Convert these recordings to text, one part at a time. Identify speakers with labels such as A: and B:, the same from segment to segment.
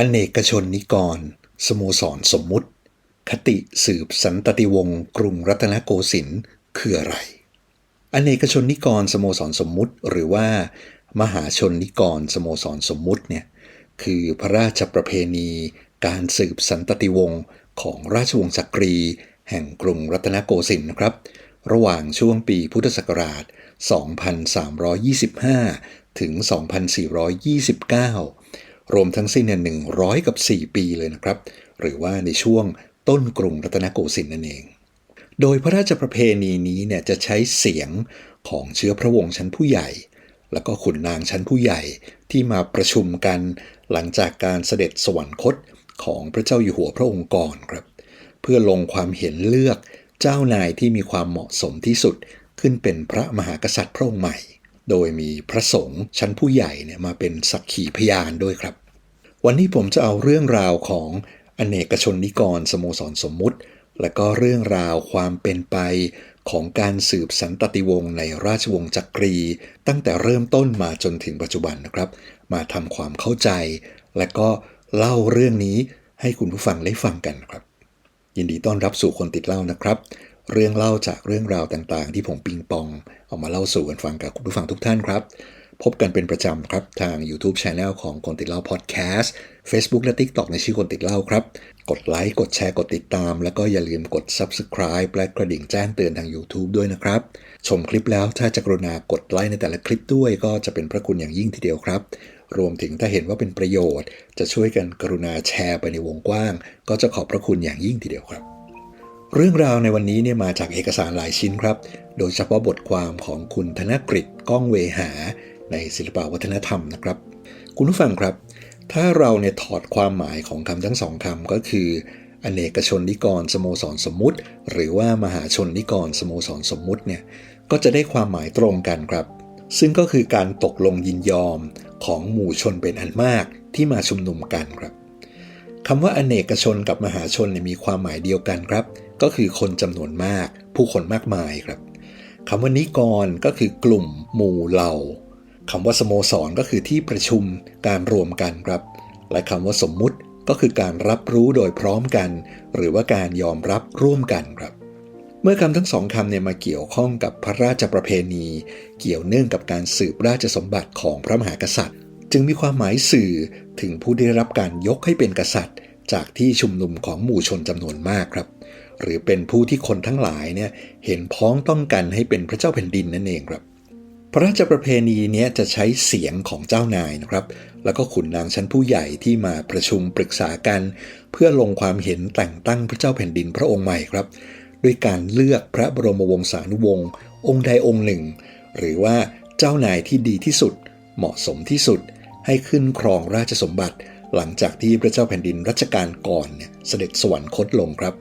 A: อเนกชนนิกร สโมสรสมมุติ คติสืบสันตติวงศ์กรุงรัตนโกสินทร์คืออะไร อเนกชนนิกร สโมสรสมมุติ หรือว่า มหาชนนิกร สโมสรสมมุติเนี่ยคือพระราชประเพณี การสืบสันตติวงศ์ของราชวงศ์จักรี แห่งกรุงรัตนโกสินทร์นะครับ ระหว่างช่วงปีพุทธศักราช 2325 ถึง 2429 รวมทั้งสิ้นเนี่ย100กับ 4 ปีเลยนะครับ หรือว่าในช่วงต้นกรุงรัตนโกสินทร์นั่นเอง โดยพระราชประเพณีนี้เนี่ยจะใช้เสียงของเชื้อพระวงศ์ชั้นผู้ใหญ่ แล้วก็ขุนนางชั้นผู้ใหญ่ที่มาประชุมกันหลังจากการเสด็จสวรรคตของพระเจ้าอยู่หัวพระองค์ก่อนครับ เพื่อลงความเห็นเลือกเจ้านายที่มีความเหมาะสมที่สุดขึ้นเป็นพระมหากษัตริย์พระองค์ใหม่ โดยมีพระสงฆ์ชั้นผู้ใหญ่เนี่ยมาเป็นสักขีพยานด้วยครับ วันนี้ผมจะเอาเรื่องราวของอเนกชนนิกรสโมสรสมมุติ และก็เรื่องราวความเป็นไปของการสืบสันตติวงศ์ในราชวงศ์จักรี ตั้งแต่เริ่มต้นมาจนถึงปัจจุบันนะครับ มาทำความเข้าใจ และก็เล่าเรื่องนี้ให้คุณผู้ฟังได้ฟังกันครับ ยินดีต้อนรับสู่คนติดเล่านะครับ เรื่องเล่าจากเรื่องราวต่างๆ ที่ผมปิงปองเอามาเล่าสู่กันฟังกับคุณผู้ฟังทุกท่านครับ พบกันเป็นประจำครับทาง YouTube Channel ของคนติดเล่า Podcast Facebook และ TikTok ในชื่อคนติดเล่าครับ กดไลค์กดแชร์กดติดตาม แล้วก็อย่าลืมกด Subscribe และกระดิ่งแจ้งเตือนทาง YouTube ด้วยนะครับ ชมคลิปแล้วถ้าจะกรุณากดไลค์ในแต่ละคลิปด้วย ก็จะเป็นพระคุณอย่างยิ่งทีเดียวครับรวมถึงถ้าเห็นว่าเป็นประโยชน์ จะช่วยกันกรุณาแชร์ไปในวงกว้าง ก็จะขอบพระคุณอย่างยิ่งทีเดียวครับ เรื่องราวในวันนี้เนี่ยมาจากเอกสารหลายชิ้นครับ โดยเฉพาะบทความของคุณธนกฤษก้องเวหา ในศิลปวัฒนธรรมนะครับ คุณผู้ฟังครับ ถ้าเราเนี่ยถอดความหมายของคำทั้งสองคำก็คือ อเนกชนนิกรสโมสรสมมุติ หรือว่ามหาชนนิกรสโมสรสมมุติเนี่ยก็จะได้ความหมายตรงกันครับ ซึ่งก็คือการตกลงยินยอมของหมู่ชนเป็นอันมากที่มาชุมนุมกันครับคำว่าอเนกชนกับมหาชนเนี่ยมีความหมายเดียวกันครับ ก็คือคนจำนวนมาก ผู้คนมากมายครับคำว่านิกรก็คือกลุ่มหมู่เหล่าคำว่าสโมสรก็คือที่ประชุมการรวมกันครับ และคำว่าสมมุติก็คือการรับรู้โดยพร้อมกัน หรือว่าการยอมรับร่วมกันครับ เมื่อคำทั้งสองคำเนี่ยมาเกี่ยวข้องกับพระราชประเพณี เกี่ยวเนื่องกับการสืบราชสมบัติของพระมหากษัตริย์ จึงมีความหมายสื่อถึงผู้ได้รับการยกให้เป็นกษัตริย์ จากที่ชุมนุมของหมู่ชนจำนวนมากครับ หรือเป็นผู้ที่คนทั้งหลายเนี่ยเห็นพ้องต้องกันให้เป็นพระเจ้าแผ่นดินนั่นเองครับ พระราชประเพณีนี้จะใช้เสียงของเจ้านายนะครับ แล้วก็ขุนนางชั้นผู้ใหญ่ที่มาประชุมปรึกษากัน เพื่อลงความเห็นแต่งตั้งพระเจ้าแผ่นดินพระองค์ใหม่ครับ ด้วยการเลือกพระบรมวงศานุวงศ์องค์ใดองค์หนึ่ง หรือว่าเจ้านายที่ดีที่สุด เหมาะสมที่สุด ให้ขึ้นครองราชสมบัติหลังจากที่พระเจ้าแผ่นดินรัชกาลก่อนเนี่ยเสด็จสวรรคตลงครับ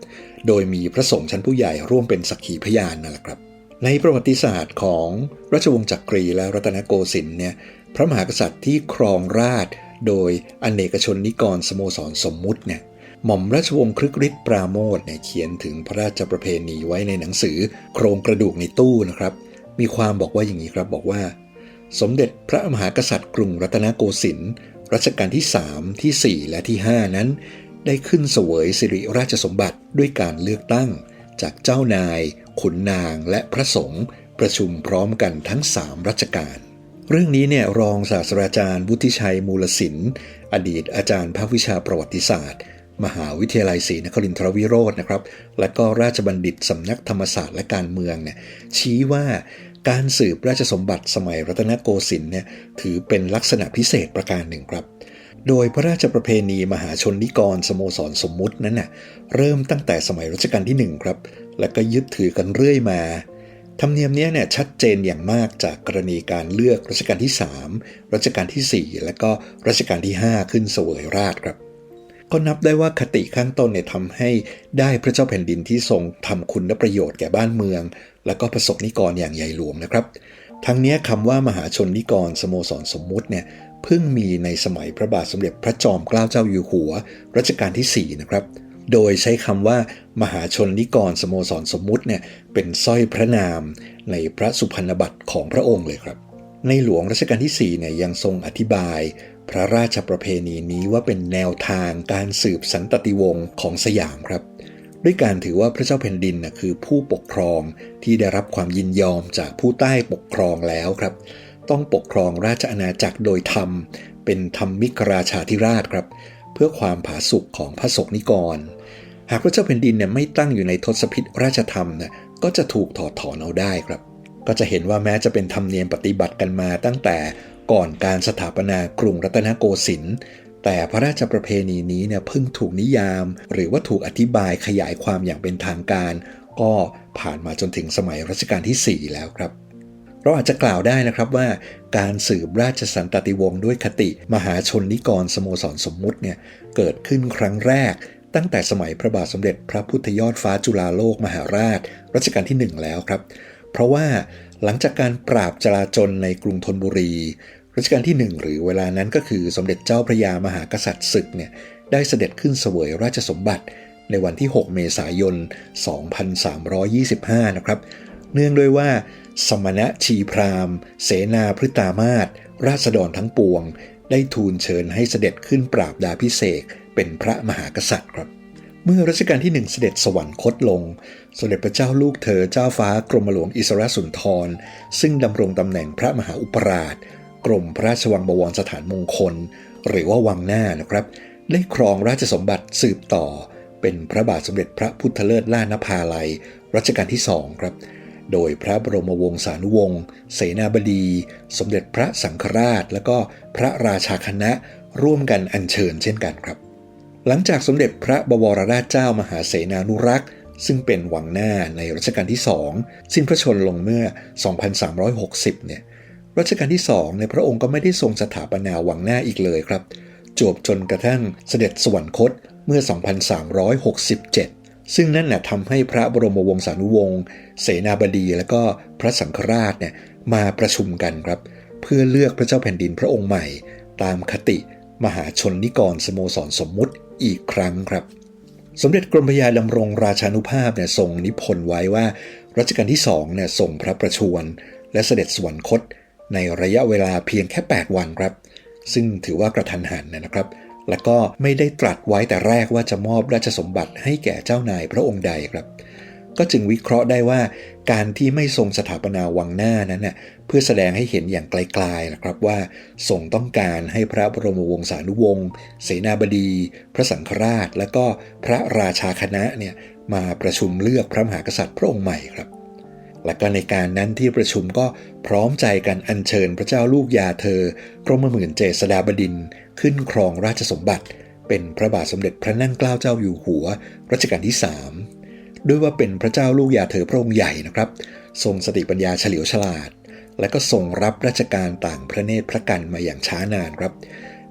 A: โดยมีพระสงฆ์ชั้นผู้ใหญ่ร่วมเป็นสักขีพยานนั่นแหละครับ ในประวัติศาสตร์ของราชวงศ์จักรีและรัตนโกสินทร์เนี่ยพระมหากษัตริย์ที่ครองราชโดยอเนกชนนิกรสโมสรสมมุติเนี่ยหม่อมราชวงศ์ครึกฤทธิ์ปราโมทเนี่ยเขียนถึงพระราชประเพณีไว้ในหนังสือ โครงกระดูกในตู้นะครับ มีความบอกว่าอย่างนี้ครับบอกว่า สมเด็จพระมหากษัตริย์กรุงรัตนโกสินทร์รัชกาลที่ 3 ที่ 4 และที่ 5 นั้น ได้ขึ้นเสวยสิริราชสมบัติด้วยการเลือกตั้ง จากเจ้านาย ขุนนางและพระสงฆ์ประชุมพร้อมกันทั้ง3รัชกาลเรื่องนี้เนี่ยรองศาสตราจารย์วุฒิชัยมูลศิลป์อดีตอาจารย์ภาควิชาประวัติศาสตร์ มหาวิทยาลัยศรีนครินทรวิโรจน์นะครับ และก็ราชบัณฑิตสำนักธรรมศาสตร์และการเมืองเนี่ยชี้ว่าการสืบราชสมบัติสมัยรัตนโกสินทร์เนี่ยถือเป็นลักษณะพิเศษประการหนึ่งครับ โดยพระราชประเพณีมหาชนนิกรสโมสรสมมุตินั้นน่ะเริ่มตั้งแต่สมัยรัชกาลที่ 1 ครับ และก็ยึดถือกันเรื่อยมาธรรมเนียมนี้เนี่ยชัดเจนอย่างมากจากกรณีการเลือกรัชกาลที่ 3 รัชกาลที่ 4 และก็รัชกาลที่ 5 ขึ้นเสวยราชครับ ก็นับได้ว่าคติข้างต้นเนี่ยทำให้ได้พระเจ้าแผ่นดินที่ทรงทำคุณและประโยชน์แก่บ้านเมือง และก็ประสบนิกรอย่างใหญ่หลวงนะครับ ทั้งนี้คำว่ามหาชนนิกรสโมสรสมมุติเนี่ย เพิ่งมีในสมัยพระบาทสมเด็จพระจอมเกล้าเจ้าอยู่หัวรัชกาลที่ 4 นะครับ โดยใช้คำว่ามหาชนนิกรสโมสรสมมุติเนี่ยเป็นสร้อยพระนามในพระสุพรรณบัตรของพระองค์เลยครับ ในหลวงรัชกาลที่4เนี่ยยังทรงอธิบาย พระราชประเพณีนี้ว่าเป็นแนวทางการสืบสันตติวงศ์ของสยามครับด้วยการถือว่าพระเจ้าแผ่นดินนะคือผู้ปกครองที่ได้รับความยินยอมจากผู้ใต้ปกครองแล้วครับ ต้องปกครองราชอาณาจักรโดยธรรม เป็นธรรมิกราชาธิราชครับ เพื่อความผาสุกของพระศกนิกร หากพระเจ้าแผ่นดินเนี่ยไม่ตั้งอยู่ในทศพิธราชธรรมนะก็จะถูกถอดถอนเอาได้ครับ ก็จะเห็นว่าแม้จะเป็นธรรมเนียมปฏิบัติกันมาตั้งแต่ก่อนการสถาปนากรุงรัตนโกสินทร์แต่พระราชประเพณีนี้เนี่ยเพิ่งถูกนิยาม หรือว่าถูกอธิบายขยายความอย่างเป็นทางการ ก็ผ่านมาจนถึงสมัยรัชกาลที่ 4 แล้วครับ เราอาจจะกล่าวได้นะครับว่าการสืบราชสันตติวงศ์ด้วยคติมหาชนนิกรสโมสรสมมุติเนี่ยเกิดขึ้นครั้งแรก ตั้งแต่สมัยพระบาทสมเด็จพระพุทธยอดฟ้าจุฬาโลกมหาราช รัชกาลที่ 1 แล้วครับ เพราะว่าหลังจากการปราบจลาจลในกรุงธนบุรี รัชกาลที่ 1 หรือเวลานั้นก็คือสมเด็จเจ้าพระยามหากษัตริย์ศึกเนี่ยได้เสด็จขึ้นเสวยราชสมบัติ ในวันที่ 6 เมษายน 2325 นะครับ เนื่องด้วยว่า สมณะชีพรามเสนาพฤตามาศราษฎรทั้งปวง ได้ทูลเชิญให้เสด็จขึ้นปราบดาพิเศษเป็นพระมหากษัตริย์ครับ เมื่อรัชกาลที่หนึ่งเสด็จสวรรคตลง สมเด็จพระเจ้าลูกเธอเจ้าฟ้ากรมหลวงอิสระสุนทร ซึ่งดำรงตำแหน่งพระมหาอุปราช กรมพระราชวังบวรสถานมงคล หรือว่าวังหน้านะครับ ได้ครองราชสมบัติสืบต่อ เป็นพระบาทสมเด็จพระพุทธเลิศล่านภาลัยรัชกาลที่สองครับ โดยพระบรมวงศานุวงศ์เสนาบดี สมเด็จพระสังฆราช และก็พระราชาคณะร่วมกันอัญเชิญเช่นกันครับ หลังจากสมเด็จพระบวรราชเจ้ามหาเสนานุรักษ์ซึ่งเป็นวังหน้าในรัชกาลที่สองสิ้นพระชนลงเมื่อ 2360 เนี่ยรัชกาลที่สองในพระองค์ก็ไม่ได้ทรงสถาปนาวังหน้าอีกเลยครับจบจนกระทั่งเสด็จสวรรคตเมื่อ 2367 ซึ่งนั่นนะทำให้พระบรมวงศานุวงศ์เสนาบดีและก็พระสังฆราชเนี่ยมาประชุมกันครับ เพื่อเลือกพระเจ้าแผ่นดินพระองค์ใหม่ ตามคติมหาชนนิกรสโมสรสมมุติอีกครั้งครับ สมเด็จกรมพระยาดำรงราชานุภาพเนี่ยทรงนิพนธ์ไว้ว่ารัชกาลที่สองเนี่ยทรงพระประชวร และเสด็จสวรรคต ในระยะเวลาเพียงแค่ 8 วันครับ ซึ่งถือว่ากระทันหันนะครับ และก็ไม่ได้ตรัสไว้แต่แรกว่าจะมอบราชสมบัติให้แก่เจ้านายพระองค์ใดครับ ก็จึงวิเคราะห์ได้ว่า การที่ไม่ทรงสถาปนาวังหน้านั้นน่ะเพื่อแสดงให้เห็นอย่างไกลๆนะครับว่าทรงต้องการให้พระบรมวงศานุวงศ์เสนาบดี พระสังฆราช และก็พระราชาคณะเนี่ยมาประชุมเลือกพระมหากษัตริย์พระองค์ใหม่ครับ และก็ในการนั้นที่ประชุมก็พร้อมใจกันอัญเชิญพระเจ้าลูกยาเธอกรมหมื่นเจษดาบดินขึ้นครองราชสมบัติ เป็นพระบาทสมเด็จพระนั่งเกล้าเจ้าอยู่หัวรัชกาลที่ 3 ด้วยว่าเป็นพระเจ้าลูกยาเธอพระองค์ใหญ่นะครับ ทรงสติปัญญาเฉลียวฉลาด และก็ทรงรับราชการต่างพระเนตรพระกันมาอย่างช้านานครับ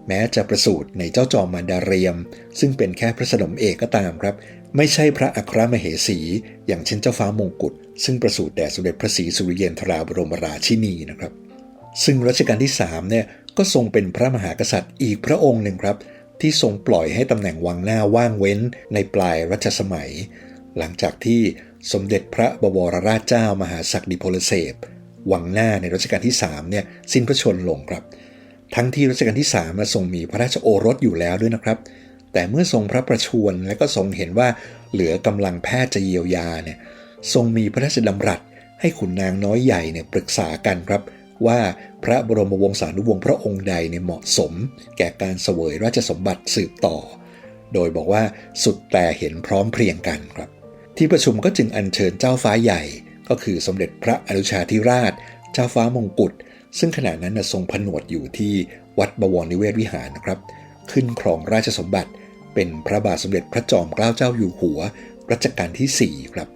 A: แม้จะประสูติในเจ้าจอมมารดาเรียม ซึ่งเป็นแค่พระสนมเอกก็ตามครับ ไม่ใช่พระอัครมเหสี อย่างเช่นเจ้าฟ้ามงกุฎซึ่งประสูติแด่สมเด็จพระศรีสุริเยนทราบรมราชินีนะครับ ซึ่งรัชกาลที่3เนี่ยก็ทรงเป็นพระมหากษัตริย์อีกพระองค์หนึ่งครับ ที่ทรงปล่อยให้ตำแหน่งวังหน้าว่างเว้นในปลายรัชสมัย หลังจากที่สมเด็จพระบวรราชเจ้ามหาศักดิพลเสพวังหน้าในรัชกาลที่3เนี่ยสิ้นพระชนลงครับ ทั้งที่รัชกาลที่3มาทรงมีพระราชโอรสอยู่แล้วด้วยนะครับ แต่เมื่อทรงพระประชวรและก็ทรงเห็นว่าเหลือกำลังแพทย์จะเยียวยาเนี่ยทรงมีพระราชดำรัส ให้ขุนนางน้อยใหญ่เนี่ยปรึกษากันครับ ว่าพระบรมวงศานุวงศ์พระองค์ใดเนี่ยเหมาะสม แก่การเสวยราชสมบัติสืบต่อ โดยบอกว่าสุดแต่เห็นพร้อมเพรียงกันครับ ที่ประชุมก็จึงอัญเชิญเจ้าฟ้าใหญ่ ก็คือสมเด็จพระอนุชาธิราช เจ้าฟ้ามงกุฎซึ่งขณะนั้นทรงผนวดอยู่ที่วัดบวรนิเวศวิหารนะครับ ขึ้นครองราชสมบัติ เป็นพระบาทสมเด็จพระจอมเกล้าเจ้าอยู่หัว รัชกาลที่ 4 ครับ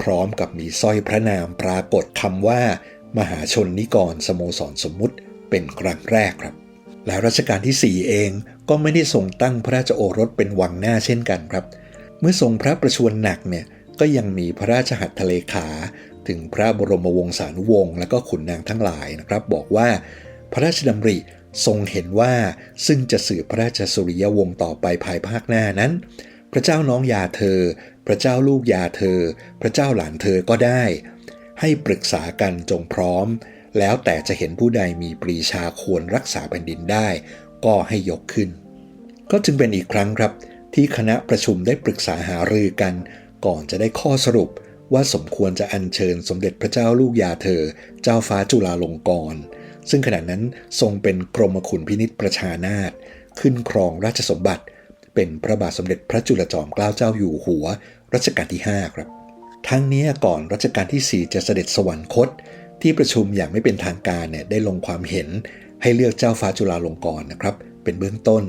A: พร้อมกับมีสร้อยพระนามปรากฏคำว่า มหาชนนิกรสโมสรสมมุติ เป็นครั้งแรกครับ แล้วรัชกาลที่ 4 เองก็ไม่ได้ทรงตั้งพระราชโอรสเป็นวังหน้าเช่นกันครับ เมื่อทรงพระประชวรหนักเนี่ยก็ยังมีพระราชหัตถเลขาถึงพระบรมวงศานุวงศ์และก็ขุนนางทั้งหลายนะครับ บอกว่าพระราชดำริ ทรงเห็นว่าซึ่งจะสืบพระราชสุริยวงศ์ต่อไปภายภาคหน้านั้น พระเจ้าน้องยาเธอ พระเจ้าลูกยาเธอ พระเจ้าหลานเธอก็ได้ ให้ปรึกษากันจงพร้อม แล้วแต่จะเห็นผู้ใดมีปรีชาควรรักษาแผ่นดินได้ ก็ให้ยกขึ้น ก็จึงเป็นอีกครั้งครับ ที่คณะประชุมได้ปรึกษาหารือกัน ก่อนจะได้ข้อสรุปว่าสมควรจะอัญเชิญสมเด็จพระเจ้าลูกยาเธอ เจ้าฟ้าจุฬาลงกรณ์ ซึ่งขณะนั้นทรงเป็นกรมขุนพินิษประชานาถขึ้นครองราชสมบัติ เป็นพระบาทสมเด็จพระจุลจอมเกล้าเจ้าอยู่หัวรัชกาลที่ 5 ครับ ทั้งนี้ก่อนรัชกาลที่ 4 จะเสด็จสวรรคต ที่ประชุมอย่างไม่เป็นทางการเนี่ยได้ลงความเห็น ให้เลือกเจ้าฟ้าจุฬาลงกรณ์นะครับ เป็นเบื้องต้น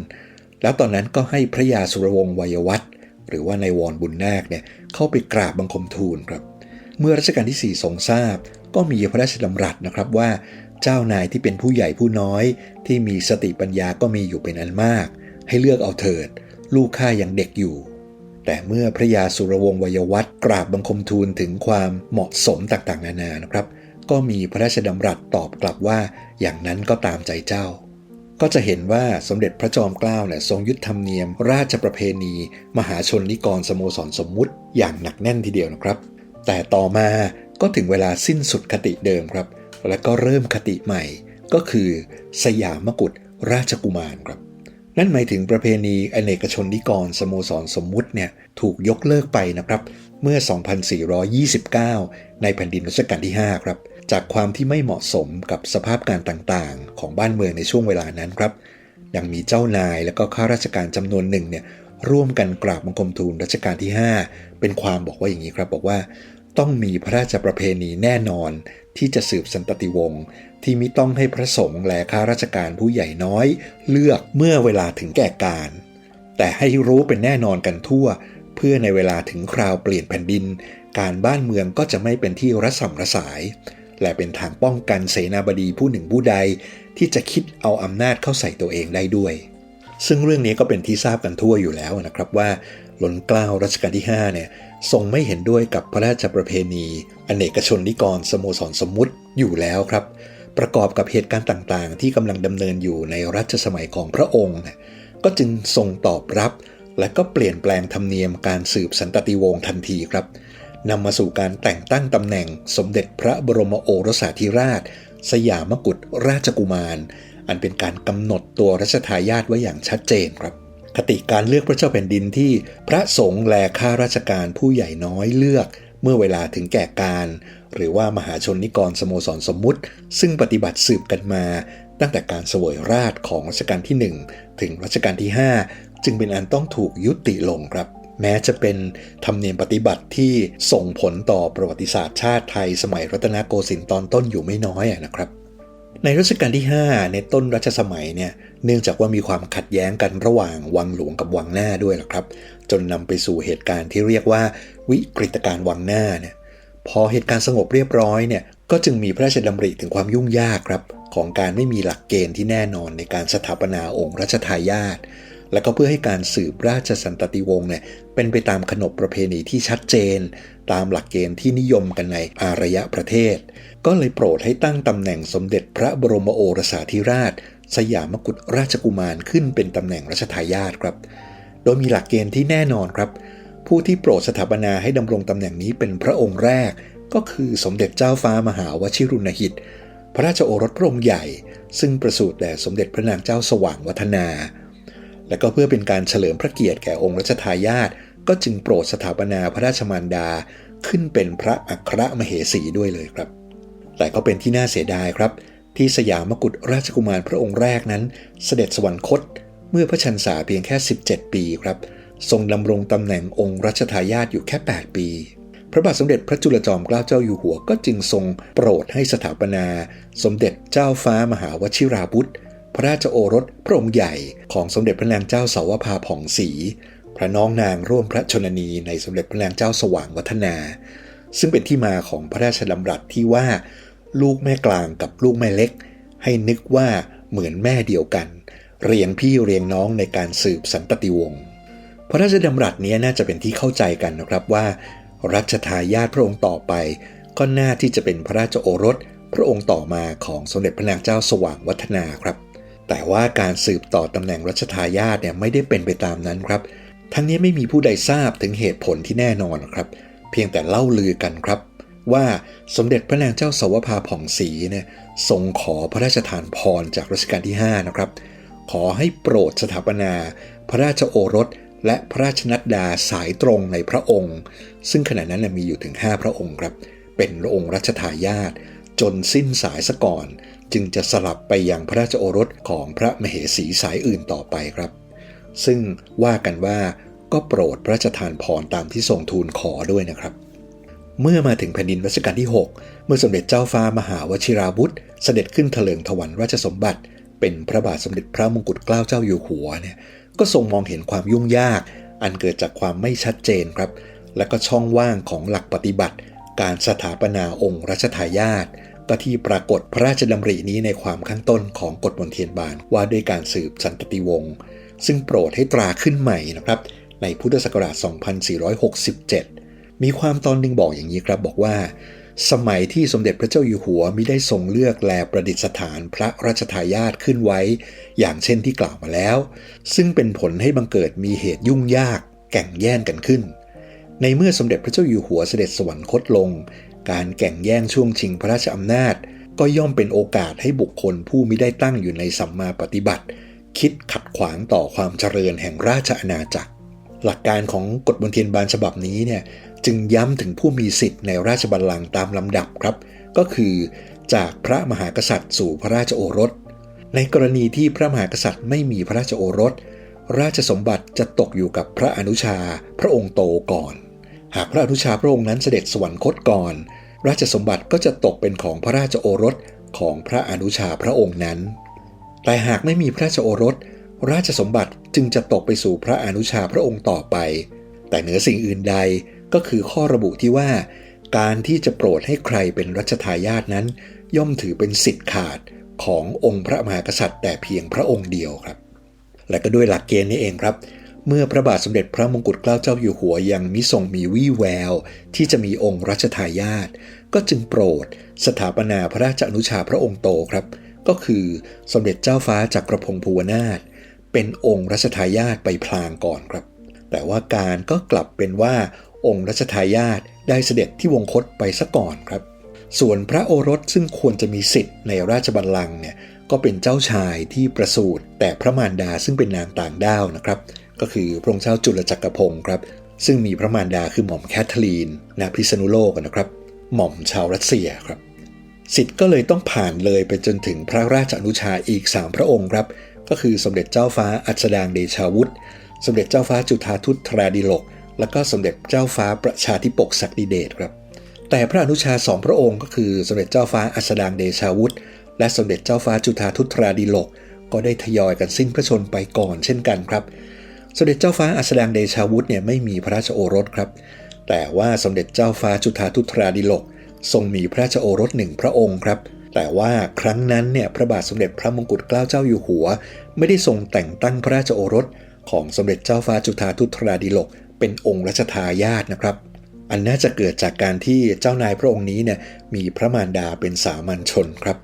A: แล้วตอนนั้นก็ให้พระยาสุรวงศ์วัยวัฒน์หรือว่าในวรบุญนาคเนี่ยเข้าไปกราบบังคมทูลครับ เมื่อรัชกาลที่ 4 ทรงทราบ ก็มีพระราชดำรัสนะครับว่า เจ้านายที่เป็นผู้ใหญ่ผู้น้อยที่มีสติปัญญาก็มีอยู่เป็นอันมาก ให้เลือกเอาเถิด ลูกข้ายังเด็กอยู่ แต่เมื่อพระยาสุรวงศ์วัยวัฒน์กราบบังคมทูลถึงความเหมาะสมต่างๆ นานานะครับ ก็มีพระราชดำรัสตอบกลับว่า อย่างนั้นก็ตามใจเจ้า ก็จะเห็นว่าสมเด็จพระจอมเกล้าเนี่ยทรงยึดธรรมเนียม ราชประเพณี มหาชนนิกรสโมสรสมมุติอย่างหนักแน่นทีเดียวนะครับ แต่ต่อมาก็ถึงเวลาสิ้นสุดคติเดิมครับ และก็เริ่มคติใหม่ก็คือสยามมกุฎราชกุมารครับ นั่นหมายถึงประเพณีอเนกชนนิกรสโมสรสมมุติเนี่ยถูกยกเลิกไปนะครับ เมื่อ 2429 ในแผ่นดินรัชกาลที่ 5 ครับ จากความที่ไม่เหมาะสมกับสภาพการต่างๆ ของบ้านเมืองในช่วงเวลานั้นครับ ยังมีเจ้านายและก็ข้าราชการจำนวนหนึ่งเนี่ยร่วมกันกราบบังคมทูลรัชกาลที่ 5 เป็นความบอกว่าอย่างนี้ครับบอกว่าต้องมีพระราชประเพณีแน่นอน ที่จะสืบสันตติวงศ์ที่มิต้องให้พระสงฆ์และข้าราชการผู้ใหญ่น้อย เลือกเมื่อเวลาถึงแก่การ แต่ให้รู้เป็นแน่นอนกันทั่ว เพื่อในเวลาถึงคราวเปลี่ยนแผ่นดิน การบ้านเมืองก็จะไม่เป็นที่ระสำระสาย และเป็นทางป้องกันเสนาบดีผู้หนึ่งผู้ใด ที่จะคิดเอาอำนาจเข้าใส่ตัวเองได้ด้วย ซึ่งเรื่องนี้ก็เป็นที่ทราบกันทั่วอยู่แล้วนะครับว่าหลนเกล้ารัชกาลที่5เนี่ย ทรงไม่เห็นด้วยกับพระราชประเพณีอเนกชนนิกรสโมสรสมมุติอยู่แล้วครับ ประกอบกับเหตุการณ์ต่างๆ ที่กำลังดำเนินอยู่ในรัชสมัยของพระองค์ ก็จึงทรงตอบรับ และก็เปลี่ยนแปลงธรรมเนียมการสืบสันตติวงศ์ทันทีครับนำมาสู่การแต่งตั้งตำแหน่งสมเด็จพระบรมโอรสาธิราช สยามกุฎราชกุมาร อันเป็นการกำหนดตัวรัชทายาทไว้อย่างชัดเจนครับ คติการเลือกพระเจ้าแผ่นดินที่พระสงฆ์และข้าราชการผู้ใหญ่น้อยเลือก เมื่อเวลาถึงแก่การ หรือว่ามหาชนนิกรสโมสรสมมุติ ซึ่งปฏิบัติสืบกันมา ตั้งแต่การเสวยราชของรัชกาลที่ 1 ถึงรัชกาลที่ 5 จึงเป็นอันต้องถูกยุติลงครับแม้จะเป็นธรรมเนียมปฏิบัติที่ส่งผลต่อประวัติศาสตร์ชาติไทยสมัยรัตนโกสินทร์ตอนต้นอยู่ไม่น้อยนะครับ ในรัชกาลที่ 5 ในต้นรัชสมัยเนี่ยเนื่องจากว่ามีความขัดแย้งกันระหว่างวังหลวงกับวังหน้าด้วยล่ะครับ จนนำไปสู่เหตุการณ์ที่เรียกว่าวิกฤตการณ์วังหน้าเนี่ยพอเหตุการณ์สงบเรียบร้อยเนี่ยก็จึงมีพระราชดำริถึงความยุ่งยากครับ ของการไม่มีหลักเกณฑ์ที่แน่นอนในการสถาปนาองค์รัชทายาทและก็เพื่อให้การสืบราชสันตติวงศ์เนี่ยเป็นไปตามขนบประเพณีที่ชัดเจน ตามหลักเกณฑ์ที่นิยมกันในอารยประเทศ ก็เลยโปรดให้ตั้งตำแหน่งสมเด็จพระบรมโอรสาธิราช สยามกุฎราชกุมารขึ้นเป็นตำแหน่งรัชทายาทครับ โดยมีหลักเกณฑ์ที่แน่นอนครับ ผู้ที่โปรดสถาปนาให้ดำรงตำแหน่งนี้เป็นพระองค์แรก ก็คือสมเด็จเจ้าฟ้ามหาวชิรุณหิต พระราชโอรสพระองค์ใหญ่ ซึ่งประสูติแด่สมเด็จพระนางเจ้าสว่างวัฒนาและก็เพื่อเป็นการเฉลิมพระเกียรติแก่องค์รัชทายาท ก็จึงโปรดสถาปนาพระราชมารดาขึ้นเป็นพระอัครมเหสีด้วยเลยครับ แต่ก็เป็นที่น่าเสียดายครับ ที่สยามกุฎราชกุมารพระองค์แรกนั้น เสด็จสวรรคตเมื่อพระชันษาเพียงแค่ 17 ปีครับ ทรงดำรงตำแหน่งองค์รัชทายาทอยู่แค่ 8 ปี พระบาทสมเด็จพระจุลจอมเกล้าเจ้าอยู่หัวก็จึงทรงโปรดให้สถาปนา สมเด็จเจ้าฟ้ามหาวชิราบุตรพระราชโอรสพระองค์ใหญ่ของสมเด็จพระนางเจ้าเสาวภาผ่องศรี พระน้องนางร่วมพระชนนีในสมเด็จพระนางเจ้าสว่างวัฒนา ซึ่งเป็นที่มาของพระราชดำรัสที่ว่า ลูกแม่กลางกับลูกแม่เล็ก ให้นึกว่าเหมือนแม่เดียวกัน เรียงพี่เรียงน้องในการสืบสันตติวงศ์พระราชดำรัสนี้น่าจะเป็นที่เข้าใจกันนะครับว่า รัชทายาทพระองค์ต่อไป ก็น่าที่จะเป็นพระราชโอรส พระองค์ต่อมาของสมเด็จพระนางเจ้าสว่างวัฒนาครับ แต่ว่าการสืบต่อตำแหน่งรัชทายาทเนี่ยไม่ได้เป็นไปตามนั้นครับ ทั้งนี้ไม่มีผู้ใดทราบถึงเหตุผลที่แน่นอนครับ เพียงแต่เล่าลือกันครับ ว่าสมเด็จพระนางเจ้าสวภาผ่องศรีเนี่ยทรงขอพระราชทานพรจากรัชกาลที่ 5 นะครับ ขอให้โปรดสถาปนา พระราชโอรส และพระราชนัดดาสายตรงในพระองค์ ซึ่งขณะนั้นมีอยู่ถึง 5 พระองค์ครับ เป็นองค์รัชทายาทจนสิ้นสายซะก่อน จึงจะสลับไปยังพระราชโอรสของพระมเหสีสายอื่นต่อไปครับ ซึ่งว่ากันว่าก็โปรดพระราชทานพรตามที่ทรงทูลขอด้วยนะครับ เมื่อมาถึงแผ่นดินรัชกาลที่ 6 เมื่อสมเด็จเจ้าฟ้ามหาวชิราวุธ เสด็จขึ้นเถลิงถวันราชสมบัติ เป็นพระบาทสมเด็จพระมงกุฎเกล้าเจ้าอยู่หัวเนี่ยก็ทรงมองเห็นความยุ่งยาก อันเกิดจากความไม่ชัดเจนครับ และก็ช่องว่างของหลักปฏิบัติ การสถาปนาองค์รัชทายาทก็ที่ปรากฏพระราชดำรินี้ในความข้างต้นของกฎมนเทียนบานว่าด้วยการสืบสันตติวงศ์ ซึ่งโปรดให้ตราขึ้นใหม่นะครับในพุทธศักราช 2467 มีความตอนหนึ่งบอกอย่างนี้ครับบอกว่า สมัยที่สมเด็จพระเจ้าอยู่หัวมิได้ทรงเลือกแลประดิษฐานพระราชทายาทขึ้นไว้ อย่างเช่นที่กล่าวมาแล้ว ซึ่งเป็นผลให้บังเกิดมีเหตุยุ่งยากแก่งแย่งกันขึ้น ในเมื่อสมเด็จพระเจ้าอยู่หัวเสด็จสวรรคตลง การแก่งแย่งช่วงชิงพระราชอำนาจ ก็ย่อมเป็นโอกาสให้บุคคลผู้มิได้ตั้งอยู่ในสัมมาปฏิบัติ คิดขัดขวางต่อความเจริญแห่งราชอาณาจักร หลักการของกฎบนเทียนบานฉบับนี้เนี่ยจึงย้ำถึงผู้มีสิทธิ์ในราชบัลลังก์ตามลำดับครับ ก็คือจากพระมหากษัตริย์สู่พระราชโอรส ในกรณีที่พระมหากษัตริย์ไม่มีพระราชโอรส ราชสมบัติจะตกอยู่กับพระอนุชา พระองค์โตก่อน หากพระอนุชาพระองค์นั้นเสด็จสวรรคตก่อน ราชสมบัติก็จะตกเป็นของพระราชโอรสของพระอนุชาพระองค์นั้น แต่หากไม่มีพระราชโอรส ราชสมบัติจึงจะตกไปสู่พระอนุชาพระองค์ต่อไป แต่เหนือสิ่งอื่นใดก็คือข้อระบุที่ว่า การที่จะโปรดให้ใครเป็นรัชทายาทนั้น ย่อมถือเป็นสิทธิ์ขาดขององค์พระมหากษัตริย์แต่เพียงพระองค์เดียวครับ และก็ด้วยหลักเกณฑ์นี้เองครับ เมื่อพระบาทสมเด็จพระมงกุฎเกล้าเจ้าอยู่หัวยังมิทรงมีวี่แวว ที่จะมีองค์รัชทายาทก็จึงโปรดสถาปนาพระราชอนุชาพระองค์โตครับ ก็คือสมเด็จเจ้าฟ้าจากรพงภูวนาถเป็นองค์รัชทายาทไปพลางก่อนครับ แต่ว่าการก็กลับเป็นว่าองค์รัชทายาทได้เสด็จที่วงคตไปซะก่อนครับ ส่วนพระโอรสซึ่งควรจะมีสิทธิ์ในราชบัลลังก์เนี่ยก็เป็นเจ้าชายที่ประสูติแต่พระมารดาซึ่งเป็นนางต่างด้าวนะครับ ก็คือพระองค์เจ้าจุลจักรพงศ์ครับ ซึ่งมีพระมารดาคือหม่อมแคทเธอรีนณพิษณุโลกนะครับ หม่อมชาวรัสเซียครับ สิทธิ์ก็เลยต้องผ่านเลยไปจนถึงพระราชอนุชาอีก 3 พระองค์ครับ ก็คือสมเด็จเจ้าฟ้าอัศดางเดชาวุฒิสมเด็จเจ้าฟ้าจุฑาทุตทราดิลก และก็สมเด็จเจ้าฟ้าประชาธิปกศักดิเดชครับ แต่พระอนุชาสองพระองค์ก็คือสมเด็จเจ้าฟ้าอัศดางเดชาวุฒิและสมเด็จเจ้าฟ้าจุฑาทุตทราดิลก ก็ได้ทยอยกันสิ้นพระชนไปก่อนเช่นกันครับ สมเด็จเจ้าฟ้าอัศดางเดชาวุฒิเนี่ยไม่มีพระราชโอรสครับ แต่ว่าสมเด็จเจ้าฟ้าจุฑาทุตทราดิลก ทรงมีพระราชโอรสหนึ่งพระองค์ครับแต่ว่าครั้งนั้นเนี่ยพระบาทสมเด็จพระมงกุฎเกล้าเจ้าอยู่หัว ไม่ได้ทรงแต่งตั้งพระราชโอรส ของสมเด็จเจ้าฟ้าจุฑาทุตราดิลก เป็นองค์รัชทายาทนะครับ อันน่าจะเกิดจากการที่เจ้านายพระองค์นี้เนี่ยมีพระมารดาเป็นสามัญชนครับ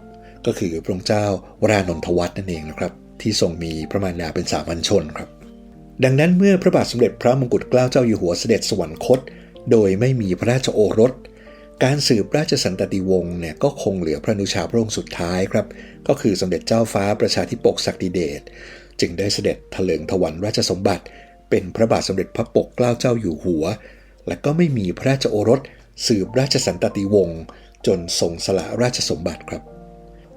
A: ก็คือพระองค์เจ้าวรานนทวัฒน์นั่นเองนะครับ ที่ทรงมีพระมารดาเป็นสามัญชนครับ ดังนั้นเมื่อพระบาทสมเด็จพระมงกุฎเกล้าเจ้าอยู่หัวเสด็จสวรรคต โดยไม่มีพระราชโอรส การสืบราชสันตติวงศ์เนี่ยก็คงเหลือพระนุชาพระองค์สุดท้ายครับ ก็คือสมเด็จเจ้าฟ้าประชาธิปกศักดิเดชจึงได้เสด็จถลิงถวันราชสมบัติ เป็นพระบาทสมเด็จพระปกเกล้าเจ้าอยู่หัว และก็ไม่มีพระราชโอรส สืบราชสันตติวงศ์จนทรงสละราชสมบัติครับ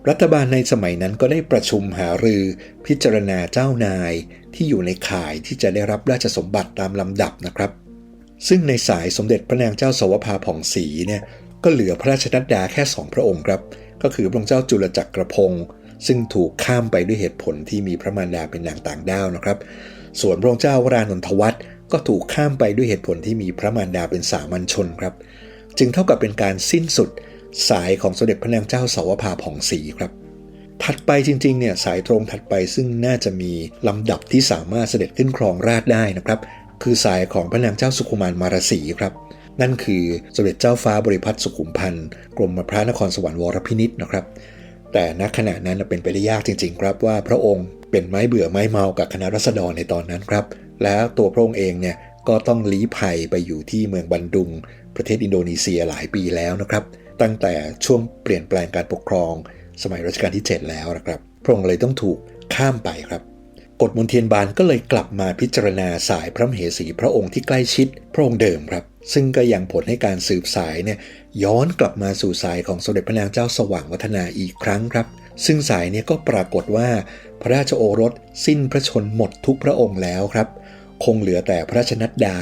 A: รัฐบาลในสมัยนั้นก็ได้ประชุมหารือพิจารณาเจ้านายที่อยู่ในข่ายที่จะได้รับราชสมบัติตามลำดับนะครับ ซึ่งในสายสมเด็จพระนางเจ้าสวภาผ่องศรีเนี่ยก็เหลือพระราชนัดดาแค่สองพระองค์ครับ ก็คือพระองค์เจ้าจุลจักรพงศ์ซึ่งถูกข้ามไปด้วยเหตุผลที่มีพระมารดาเป็นนางต่างด้าวนะครับ ส่วนพระองค์เจ้าวรานนทวัฒน์ก็ถูกข้ามไปด้วยเหตุผลที่มีพระมารดาเป็นสามัญชนครับ จึงเท่ากับเป็นการสิ้นสุดสายของสมเด็จพระนางเจ้าสาวภาผ่องศรีครับ ถัดไปจริงๆเนี่ยสายตรงถัดไปซึ่งน่าจะมีลำดับที่สามารถเสด็จขึ้นครองราชได้นะครับ คือสายของพระนางเจ้าสุขุมารมารสีครับ นั่นคือสมเด็จเจ้าฟ้าบริพัตรสุขุมพันธ์กรมพระนครสวรรค์วรพินิษนะครับ แต่ณขณะนั้นเป็นไปได้ยากจริง ๆ ครับว่าพระองค์เป็นไม้เบื่อไม้เมากับคณะรัษฎรในตอนนั้นครับ แล้วตัวพระองค์เองเนี่ยก็ต้องลี้ภัยไปอยู่ที่เมืองบันดุง ประเทศอินโดนีเซียหลายปีแล้วนะครับ ตั้งแต่ช่วงเปลี่ยนแปลงการปกครอง สมัยรัชกาลที่ 7 แล้วนะครับ พระองค์เลยต้องถูกข้ามไปครับ กฎมนเทียนบานก็เลยกลับมาพิจารณาสายพระมเหสีพระองค์ที่ใกล้ชิดพระองค์เดิมครับ ซึ่งก็ยังผลให้การสืบสายเนี่ยย้อนกลับมาสู่สายของสมเด็จพระนางเจ้าสว่างวัฒนาอีกครั้งครับ ซึ่งสายเนี่ยก็ปรากฏว่า พระราชโอรสสิ้นพระชนหมดทุกพระองค์แล้วครับ คงเหลือแต่พระราชนัดดา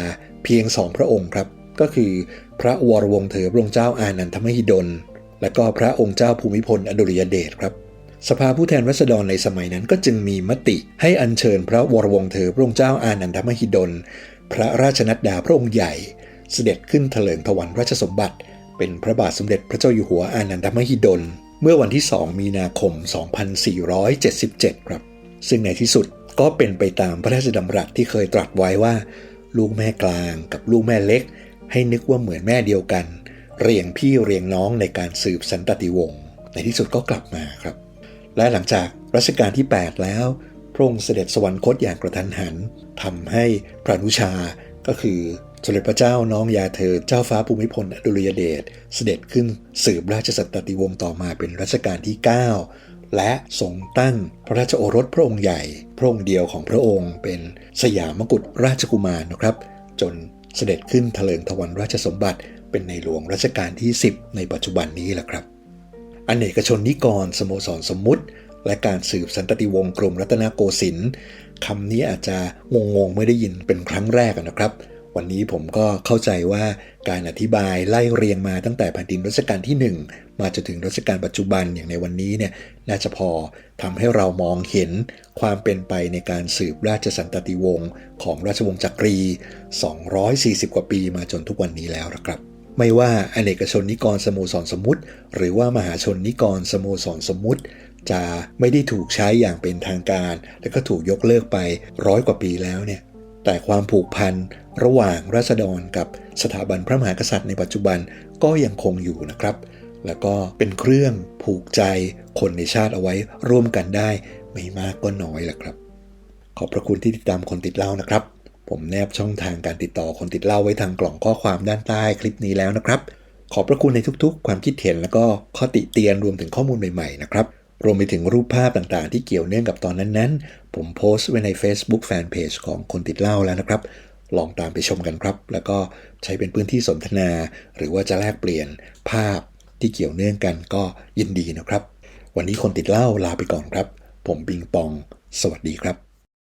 A: เพียงสองพระองค์ครับ ก็คือพระวรวงศ์เถอพระองค์เจ้าอานันทมหิดล และก็พระองค์เจ้าภูมิพลอดุลยเดชครับ สภาผู้แทนรัษฎรในสมัยนั้นก็จึงมีมติให้อัญเชิญพระวรวงศ์เถอพระองค์เจ้าอานันทมหิดล พระราชนัดดาพระองค์ใหญ่ เสด็จขึ้นเถลิงถวันราชสมบัติ เป็นพระบาทสมเด็จพระเจ้าอยู่หัวอานันทมหิดล เมื่อวันที่ 2 มีนาคม 2477 ครับ ซึ่งในที่สุดก็เป็นไปตามพระราชดำรัสที่เคยตรัสไว้ว่า ลูกแม่กลางกับลูกแม่เล็ก ให้นึกว่าเหมือนแม่เดียวกัน เรียงพี่เรียงน้องในการสืบสันตติวงศ์ในที่สุดก็กลับมาครับ และหลังจากรัชกาลที่ 8 แล้วพระองค์เสด็จสวรรคตอย่างกระทันหันทำให้พระนุชาก็คือสมเด็จพระเจ้าน้องยาเธอเจ้าฟ้าภูมิพลอดุลยเดชเสด็จขึ้นสืบราชสันตติวงศ์ต่อมาเป็นรัชกาลที่ 9 และทรงตั้งพระราชโอรสพระองค์ใหญ่ พระองค์เดียวของพระองค์เป็นสยามกุฎราชกุมารนะครับ จนเสด็จขึ้นเถลิงถวันราชสมบัติเป็นในหลวงรัชกาลที่ 10 ในปัจจุบันนี้แหละครับ อเนกชนนิกร สโมสรสมมุติ และการสืบสันตติวงศ์กรมรัตนโกสินทร์คำนี้อาจจะงงๆไม่ได้ยินเป็นครั้งแรกนะครับ วันนี้ผมก็เข้าใจว่าการอธิบายไล่เรียงมาตั้งแต่แผ่นดินรัชกาลที่ 1 มาจนถึงรัชกาลปัจจุบันอย่างในวันนี้เนี่ยน่าจะพอทำให้เรามองเห็นความเป็นไปในการสืบราชสันตติวงศ์ของราชวงศ์จักรี 240 กว่าปีมาจนทุกวันนี้แล้วนะครับ ไม่ว่าอเนกชนนิกรสโมสรสมมุติ หรือว่ามหาชนนิกรสโมสรสมมุติ จะไม่ได้ถูกใช้อย่างเป็นทางการ และก็ถูกยกเลิกไปร้อยกว่าปีแล้วเนี่ยแต่ความผูกพันระหว่างราษฎรกับสถาบันพระมหากษัตริย์ในปัจจุบันก็ยังคงอยู่นะครับ แล้วก็เป็นเครื่องผูกใจคนในชาติเอาไว้ร่วมกันได้ ไม่มากก็น้อยแหละครับ ขอบพระคุณที่ติดตามคนติดเล่านะครับ ผมแนบช่องทางการติดต่อคนติดเล่าไว้ทางกล่องข้อความด้านใต้คลิปนี้แล้วนะครับ ขอบพระคุณในทุกๆ ความคิดเห็นแล้วก็ข้อติเตียนรวมถึงข้อมูลใหม่ๆนะครับรวมไปถึงรูปภาพต่างๆ ที่เกี่ยวเนื่องกับตอนนั้นๆ ผมโพสต์ไว้ใน Facebook Fanpage ของคนติดเล่าแล้วนะครับ ลองตามไปชมกันครับ แล้วก็ใช้เป็นพื้นที่สนทนา หรือว่าจะแลกเปลี่ยนภาพที่เกี่ยวเนื่องกันก็ยินดีนะครับ วันนี้คนติดเล่าลาไปก่อนครับ ผมปิงปอง สวัสดีครับ